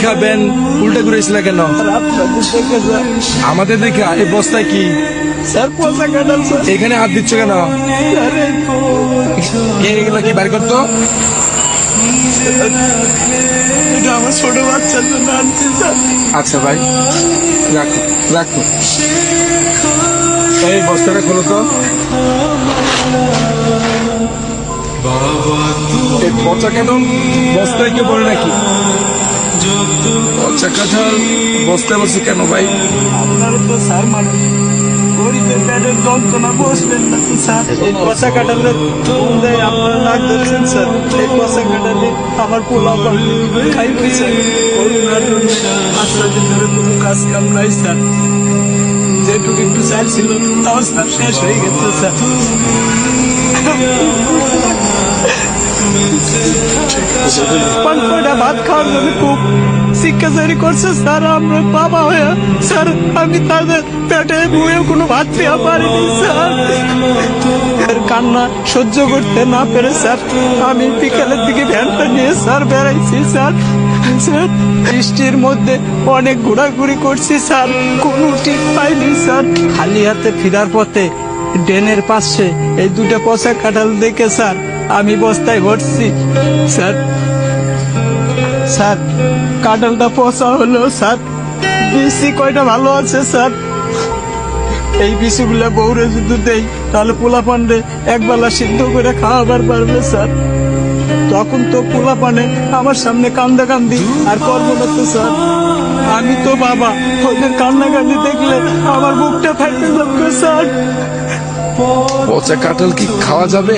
দেখা ব্যান উল্টা ঘুরেছিল কেন? আমাদের দেখা, এই বস্তায় কি? এখানে হাত দিচ্ছ কেন? এগুলো কি বাইর করতো? আচ্ছা ভাই, রাখো রাখো। এই বস্তাটা খোলো তো। পচা কেন? বস্তায় কেউ পড়ে নাকি? পচা কাঁঠাল বস্তায় বসে কেন ভাই? আপনারা তো স্যার মানে গরিবের পেটের যন্ত্রণা না তো স্যার। এই কষা কাটালে দেয় আপনারা নাক স্যার। এই কষা কাটালে আমার পোলা খাই পয়সা করোনার জন্য পাঁচ দিন কাজ কাম নাই স্যার। যেটুকু একটু চাল ছিল তাও স্যার শেষ হয়ে গেছে স্যার। ছয়টা ভাত খাওয়ার জন্য খুব করছে, স্যার, আমরা বাবা হয়ে, স্যার, আমি তাদের পেটে বুয়ে কোনো ভাত পারিনি, স্যার। কান্না সহ্য করতে না পেরে, স্যার, আমি বিকালের দিকে ভ্যানটা নিয়ে, স্যার, বেড়াইছি, স্যার। স্যার, বৃষ্টির মধ্যে অনেক ঘোরাঘুরি করছি, স্যার। কোনো ঠিক পাইনি, স্যার। খালি হাতে ফেরার পথে ড্রেনের পাশে এই দুটো পচা কাঁঠাল দেখে, স্যার আমি বস্তায় ভরছি স্যার স্যার, কাঁঠালটা পচা হলো, স্যার। বিসি কয়টা ভালো আছে, স্যার? এই বিসিগুলা বউরে যদি দেই, তাহলে পোলা পান্ডে একবেলা সিদ্ধ করে খাওয়াবার পারবে, স্যার। তখন তো পোলা পানে আমার সামনে কান্দা কান্দি আর করব না তো স্যার। আমি তো বাবা, ওদের কান্না কান্দি দেখলে আমার বুকটা ফেটে যাবে স্যার। পচা কাঁঠাল কি খাওয়া যাবে?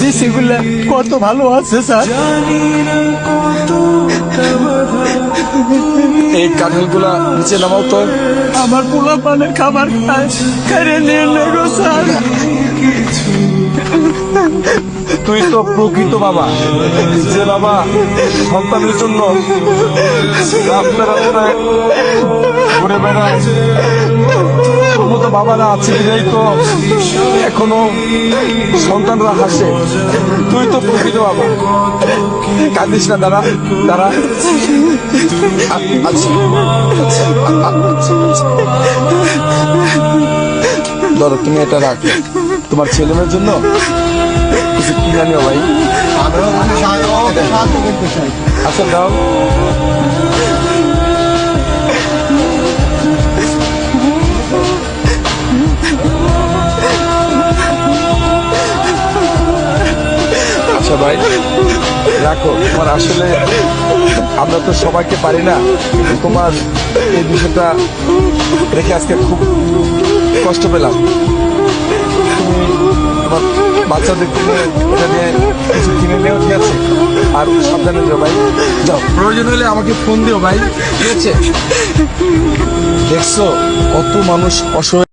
বিসিগুলা কত ভালো আছে স্যার। এই কাঁঠালগুলা নিচে নামাও তো। আমার পোলা পানের খাবার খায়। কেড়ে নিয়ে নেগো স্যার। তুই তো প্রকৃত বাবা। যে বাবা সন্তানের জন্য রাস্তা রাস্তায় ঘুরে বেড়ায়। বাবারা আছে বিধাই তো এখনও সন্তানরা হাসে। তুই তো প্রকৃত বাবা। কাঁদিস না আ- আচ্ছা ধরো, তুমি এটা রাখো। তোমার ছেলে মেয়ের জন্য কিছু কিনে নিও ভাই। আচ্ছা দাও। আচ্ছা ভাই রাখো তোমার আসলে আমরা তো সবাইকে পারি না। তোমার এই বিষয়টা দেখে আজকে খুব কষ্ট পেলাম। তুমি তোমার বাচ্চাদের কিনে এটা নিয়ে কিছু কিনে নিও ঠিক আছে? আর সাবধানে যাও ভাই। যাও। প্রয়োজন হলে আমাকে ফোন দিও ভাই। ঠিক আছে? দেখছ কত মানুষ অসহায়